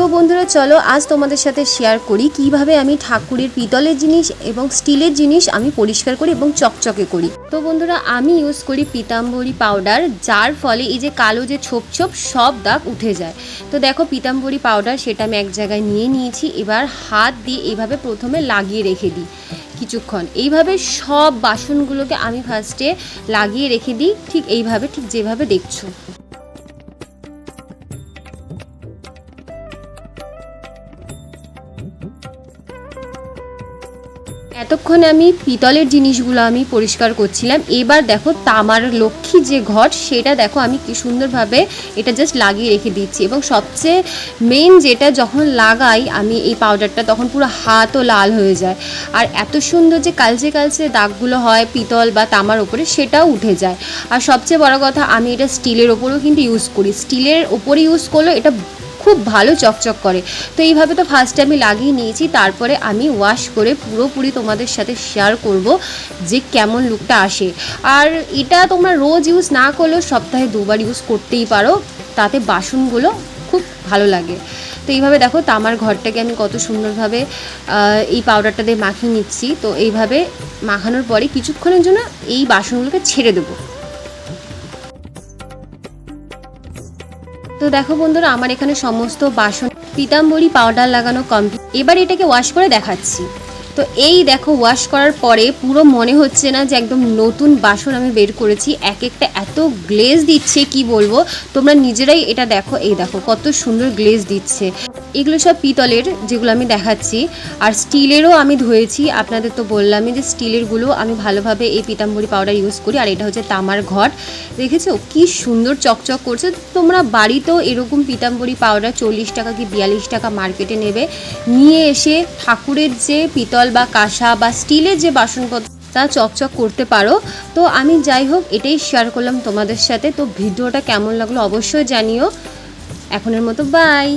তো বন্ধুরা, চলো আজ তোমাদের সাথে শেয়ার করি কীভাবে আমি ঠাকুরের পিতলের জিনিস এবং স্টিলের জিনিস আমি পরিষ্কার করি এবং চকচকে করি। তো বন্ধুরা, আমি ইউজ করি পিতাম্বরী পাউডার যার ফলে এই যে কালো যে ছোপ ছোপ, সব দাগ উঠে যায়। তো দেখো, পিতাম্বরী পাউডার সেটা আমি এক জায়গায় নিয়ে নিয়েছি, এবার হাত দিয়ে এইভাবে প্রথমে লাগিয়ে রেখে দিই কিছুক্ষণ। এইভাবে সব বাসনগুলোকে আমি ফার্স্টে লাগিয়ে রেখে দিই, ঠিক এইভাবে, ঠিক যেভাবে দেখছ। এতক্ষণ আমি পিতলের জিনিসগুলো আমি পরিষ্কার করছিলাম। এবার দেখো তামার লক্ষ্মী যে ঘট, সেটা দেখো আমি কি সুন্দরভাবে এটা জাস্ট লাগিয়ে রেখে দিচ্ছি। এবং সবচেয়ে মেন যেটা যখন লাগাই, আমি এই পাউডারটা তখন পুরো হাতও লাল হয়ে যায়। আর এত সুন্দর যে কালচে কালচে দাগগুলো হয় পিতল বা তামার ওপরে সেটাও উঠে যায়। আর সবচেয়ে বড় কথা, আমি এটা স্টিলের ওপরেও কিন্তু ইউজ করি। স্টিলের ওপরে ইউজ করলেও এটা খুব ভালো চকচক করে। তো এইভাবে তো ফার্স্টে আমি লাগিয়ে নিয়েছি, তারপরে আমি ওয়াশ করে পুরোপুরি তোমাদের সাথে শেয়ার করব যে কেমন লুকটা আসে। আর এটা তোমরা রোজ ইউজ না করলেও সপ্তাহে দুবার ইউজ করতেই পারো, তাতে বাসনগুলো খুব ভালো লাগে। তো এইভাবে দেখো তামার ঘরটাকে আমি কত সুন্দরভাবে এই পাউডারটা দিয়ে মাখিয়ে নিচ্ছি। তো এইভাবে মাখানোর পরে কিছুক্ষণের জন্য এই বাসনগুলোকে ছেড়ে দেবো। তো দেখো বন্ধুরা, আমার এখানে সমস্ত বাসন পিতাম্বরি পাউডার লাগানো কমপ্লিট এবার এটাকে ওয়াশ করে দেখাচ্ছি। তো এই দেখো ওয়াশ করার পরে পুরো মনে হচ্ছে না যে একদম নতুন বাসন আমি বের করেছি। এক একটা এত গ্লেজ দিচ্ছে, কি বলব? তোমরা নিজেরাই এটা দেখো, এই দেখো কত সুন্দর গ্লেজ দিচ্ছে। এগুলো সব পিতলের, যেগুলো আমি দেখাচ্ছি। আর স্টিলেরও আমি ধুয়েছি। আপনাদের তো বললামই যে স্টিলেরগুলো আমি ভালোভাবে এই পিতাম্বরী পাউডার ইউজ করি। আর এটা হচ্ছে তামার ঘট। দেখেছ? কি সুন্দর চকচক করছে। তোমরা বাড়িতেও এরকম পিতাম্বরী পাউডার চল্লিশ টাকা কি বিয়াল্লিশ টাকা মার্কেটে নেবে। নিয়ে এসে ঠাকুরের যে পিতল বা কাঁসা বা স্টিলের যে বাসনপত্র, তা চকচক করতে পারো। তো আমি যাই হোক, এটাই শেয়ার করলাম তোমাদের সাথে। তো ভিডিওটা কেমন লাগল অবশ্যই জানিও। এখনের মতো বাই